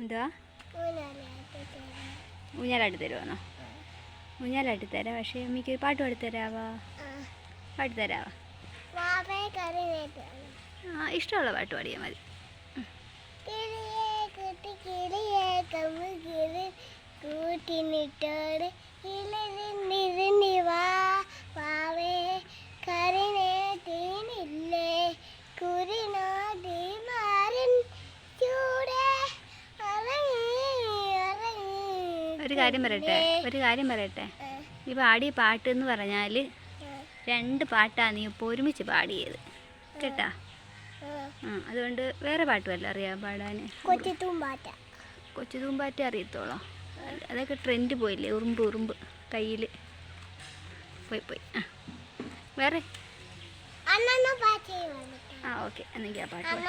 എന്തുവാ? ഊഞ്ഞാലാട്ടി തരുവാണോ? ഊഞ്ഞാലാട്ടി തരാം. പക്ഷേ അമ്മയ്ക്ക് പാട്ട് പാടി തരാവാ? ആ. ഇഷ്ടമുള്ള പാട്ട് പാടിയാൽ മതി. കൂട്ടിനിട്ടോട് ഒരു കാര്യം പറയട്ടെ ഒരു കാര്യം പറയട്ടെ. നീ ഈ പാടിയ പാട്ട് എന്ന് പറഞ്ഞാൽ രണ്ട് പാട്ടാണ് നീ ഇപ്പോൾ ഒരുമിച്ച് പാടിയത്. കേട്ടാ? ആ. അതുകൊണ്ട് വേറെ പാട്ട് വല്ല അറിയാം പാടാൻ കൊച്ചു കൊച്ചുതൂമ്പാറ്റ അറിയത്തോളോ? അതൊക്കെ ട്രെൻഡ് പോയില്ലേ ഉറുമ്പ് ഉറുമ്പ് കയ്യിൽ പോയി പോയി. ആ വേറെ? ആ ഓക്കെ. എന്നെങ്കിൽ ആ പാട്ട് പാടാം.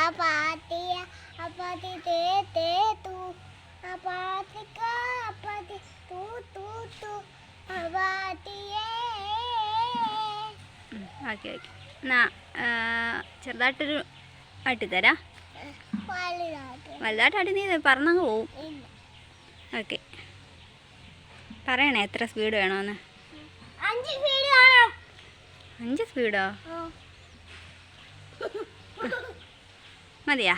അപ്പാത്തി അപ്പാത്തി തേ തേ തൂ. അപ്പാത്തിക്ക അപ്പാത്തി തൂ തൂ തൂ. അപ്പാത്തിയേ ഓക്കെ ഓക്കെ. എന്നാ ആ, ചെറുതായിട്ടൊരു ആട്ടിത്തരാം വലുതായിട്ട്. ആട്ടി നീ പറഞ്ഞങ്ങ് പോവും. ഓക്കെ. പറയണേ എത്ര സ്പീഡ് വേണമെന്ന് അഞ്ച് സ്പീഡോ മതിയാ.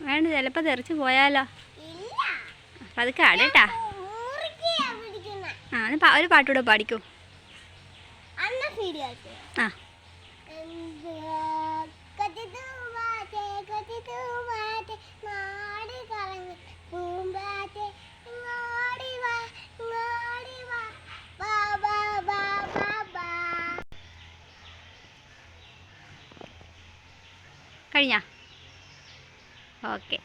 വേണ്ട ചിലപ്പോൾ തെറിച്ച് പോയാലോ. ഇല്ല പതുക്കെ ആടേട്ടാ ആ ഒരു പാട്ടുകൂടെ പാടിക്കൂ. ആ. കഴിഞ്ഞാ? ഓക്കെ